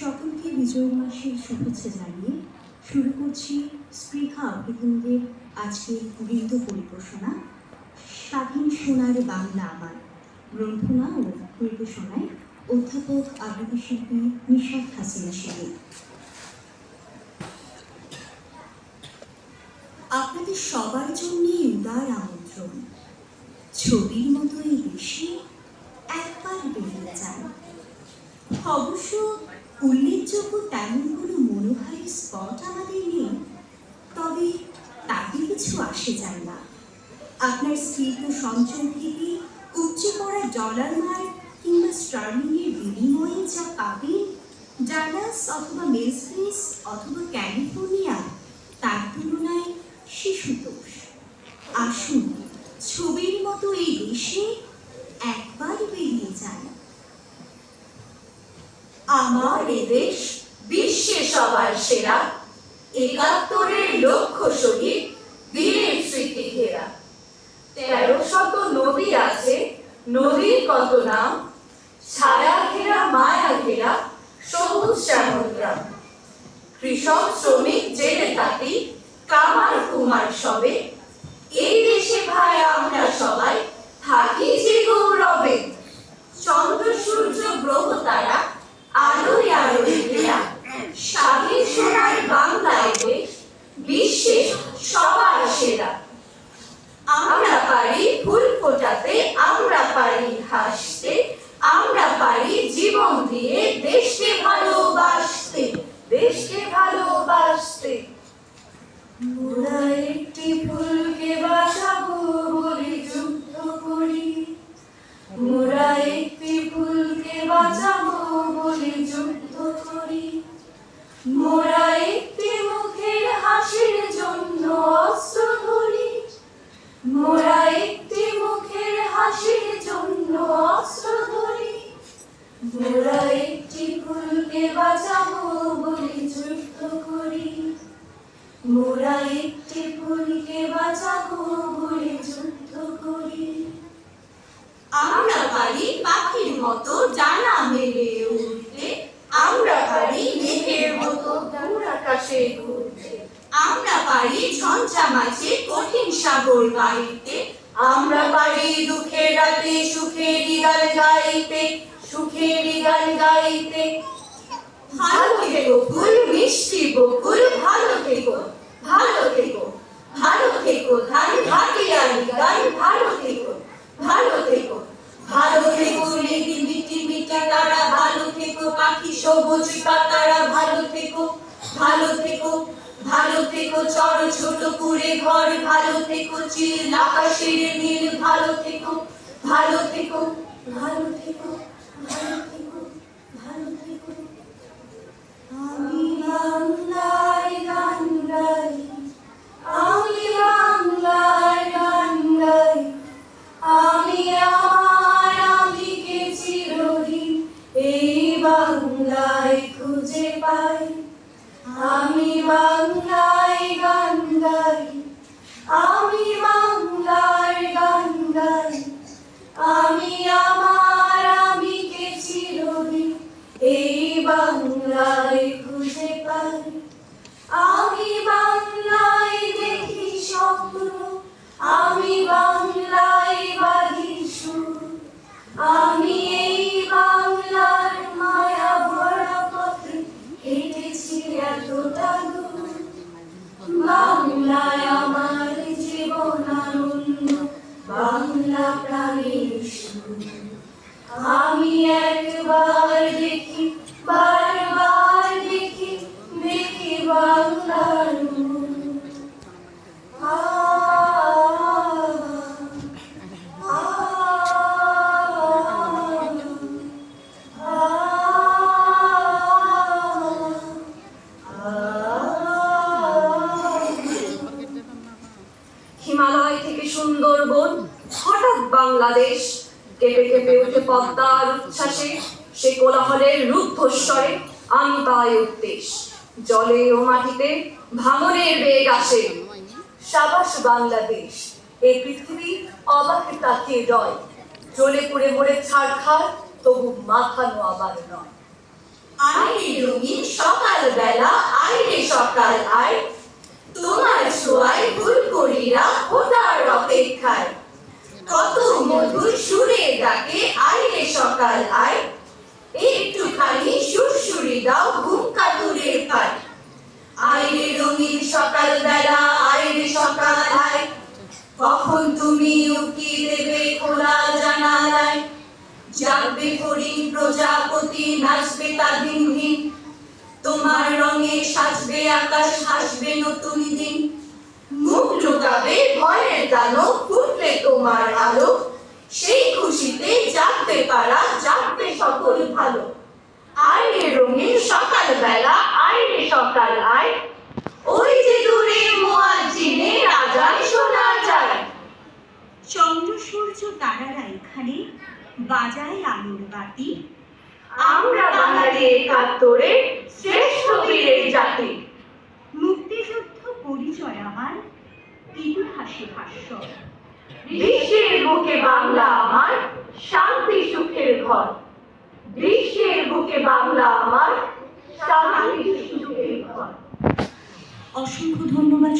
সকলকে বিজয় মাসের শুভেচ্ছা জানিয়ে শুরু করছি স্পৃহা অভিধনদের আজকের বৃন্দ পরিবেশনা স্বাধীন সোনার বাংলা আমার গ্রন্থনা ও পরিবেশনায় অধ্যাপক আবৃত্তি শিল্পী নিশাদ হাসিনা শেখ আপনাদের সবার জন্যই উদার আমন্ত্রণ। ছবির মতোই দেশে একবার বেরিয়ে যান। অবশ্য উল্লেখযোগ্য তেমন কোনো মনোহারী স্পট আমাদের নেই। তবে তাতে কিছু আসে যায় না। আপনার স্ত্রীত সঞ্চয় থেকে উপচে পড়া ডলার মার কিংবা স্টার্লিংয়ের বিনিময়ে যা পাবেন ডালাস অথবা মেসফিস অথবা ক্যালিফোর্নিয়া তার তুলনায় শিশুতোষ আসুন, ছবির মতো এই দেশে একবার বেরিয়ে যান আমার এদেশ বিশ্বে সবার সেরা, একাত্তরের লক্ষ্য শহীদ বীরের স্মৃতি ঘেরা। তেরো শত নদী আছে, নদীর কত নাম? ছায়া ঘেরা, মায়া ঘেরা, সবুজ শ্যামল গ্রাম। কৃষক, শ্রমিক, জেলে থাকি কামার কুমার সবে, এই দেশে ভাই আমরা সবাই থাকি যে গৌরবে চন্দ্র সূর্য গ্রহ তারা আলোয় আলোয় ঘেরা স্বাধীন সোনার বাংলায় দেশ বিশ্বে সবার সেরা আমরা পারি ফুল ফোটাতে, আমরা পারি হাসতে, আমরা পারি জীবন দিয়ে দেশকে ভালোবাসতে দেশকে ভালোবাসতে। একটি ফুলকে বাঁচাবো বলি যুদ্ধ করি। মোরা একটি ফুলকে বাঁচাবো বলে যুদ্ধ করি। মোরা একটি মুখের হাসির জন্য অস্ত্র মোরা একটি মুখের হাসির জন্য অস্ত্র ধরি। মোরা একটি ফুলকে বাঁচাবো বলে যুদ্ধ করি। মোরা একটি ফুলকে বাঁচাবো বলে যুদ্ধ করি। আমরা পারি পাখির মতো ডানা মেলে উঠতে আমরা পারি মেঘের মতো দূর আকাশে ঘুরতে। ঝঞ্ঝা মাঝে কঠিন সাগর গাইতে আমরা পারি দুঃখের রাতে, সুখের গান গাইতে, সুখের গান গাইতে। ভালো থেকো ফুল মিষ্টি বকুল, ভালো থেকো ভালো থেকো ভালো থেকো, ধান ভাটিয়ালি গান ভালো থেকো ভালো থেকো। ভালো থেকো মিটি মিটি তারা, ভালো থেকো, পাখি সবুজ পাতারা, ভালো থেকো ভালো থেকো। ভালো থেকো চর ছোট পুরে ঘর ভালো থেকো চিল আকাশের নীল ভালো থেকো। আমি বাংলায় দেখি স্বপ্ন, আমি বাংলায় বাঁধি আমি এই বাংলার মায়া ভরা পথে হেঁটেছি এতটা বাংলায় আমার জীবন আনন্দ, বাংলা প্রাণীর আমি একবার দেখি সুন্দরবন, হঠাৎ বাংলাদেশ। কেঁপে কেঁপে উঠে পদ্মার উচ্ছ্বাসে, সে কোলাহলের রুদ্ধস্বরে আমি উদ্দেশ। জলে ও মাটিতে ভাঙনের বেগ আসে। সাবাস বাংলাদেশ এই পৃথিবী অবাকে তাকিয়ে রয়। জ্বলে পুড়ে মরে ছাড়খার তবু মাখানো আবার নয়। আইরে রঙিন সকাল বেলা আইরে সকাল আয়। তোমার ছোঁয়ায় ফুলকড়িরা ফোটার অপেক্ষায়। কত মধুর সুরে ডাকে আইরে সকাল, আয়। একটুখানি সুরসুরি দাও ঘুম কাতুরের পায়। আইরে রঙিন সকাল বেলা আইরে সকাল, আয়। কখন তুমি উকি দেবে খোলা জানালায়? জাগবে ফড়িং প্রজাপতি, নাচবে তা দিন দিন তোমার রঙে সাজবে, আকাশ হাসবে নতুন দিন। মুখ লুকাবে ভয়ের দানব ফুটলে তোমার আলো। সেই খুশিতে জাগতে পারা জাগবে সকল ভালো। আইরে রঙিন সকাল বেলা আইরে সকাল আয়। ওই যে দূরে মোয়াজিনের আজান শোনা যায়। চন্দ্র সূর্য তারারা এখানে বাজায় আলোর বাতি। আমরা বাঙালি একাত্তরে শ্রেষ্ঠ বীরের জাতি। মুক্তিযুদ্ধ পরিচয় আমার ইতিহাসে ভাষ্য বিশ্বের বুকে বাংলা আমার শান্তি সুখের ঘর। বিশ্বের বুকে বাংলা আমার শান্তি সুখের ঘর। অসংখ্য ধন্যবাদ